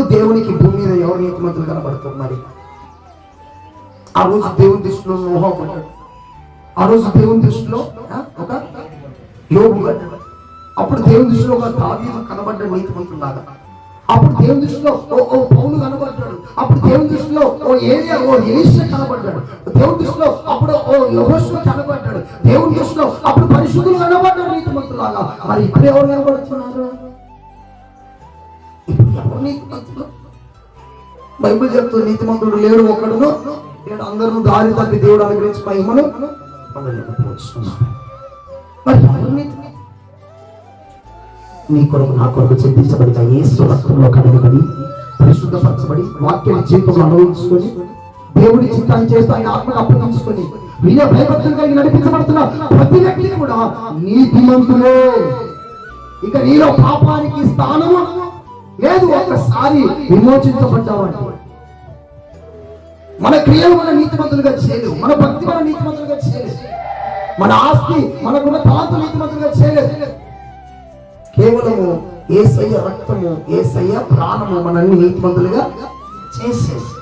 అప్పుడు దేవునికి భూమి మీద ఎవరు నీతిమంతులు కనబడతారు మరి? ఆ రోజు దేవుని దృష్టిలో నోహా ఆ రోజు దేవుని దృష్టిలో ఒక యోగు అప్పుడు దేవుని దృష్టిలో ఒక దావీదు కనబడ్డాడు నీతిమంతులాగా. అప్పుడు దేవుని దృష్టిలో ఓ ఓ పౌలు కనబడ్డాడు. అప్పుడు దేవుని దృష్టిలో ఓ ఏరియా ఓ ఎలిష కనబడ్డాడు. దేవుని దృష్టిలో అప్పుడు ఓ యహోషు కనబడ్డాడు. దేవుని దృష్టిలో అప్పుడు పరిశుద్ధులు కనబడ్డాడు నీతిమంతులాగా. మరి ఇప్పుడు ఎవరు కనబడుతున్నారు? బైబిల్ చెప్తుంది నీతిమంతుడు లేడు ఒక్కడును. నేను అందరూ దారి తప్పి దేవుడు అనుగ్రహించి మహిమను నీ కొరకు నా కొరకు చెప్పించబడిన ఏ రక్తంలో కడగబడి పరిశుద్ధపరచబడి వాక్యం జీవితంలో అనుభవించుకొని దేవుడి చిత్తాన్ని చేస్తూ ఆయన ఆత్మను అప్పగించుకొని వినయ భయభక్తులు కలిగి నడిపించబడుతున్న ప్రతి వ్యక్తిని కూడా నీతిమంతులే. ఇక నీలో పాపానికి స్థానము లేదు ఒక్కసారి విమోచించబడ్డావంటే మన క్రియలు మన నీతిమంతులుగా చేయలేదు. మన భక్తి మన నీతిమంతులుగా చేయలేదు. మన ఆస్తి మనకున్న తలాంతు నీతిమంతులుగా చేయలేదు. కేవలము ఏసయ్య రక్తము ఏసయ్య ప్రాణము మనల్ని నీతిమంతులుగా చేసేది.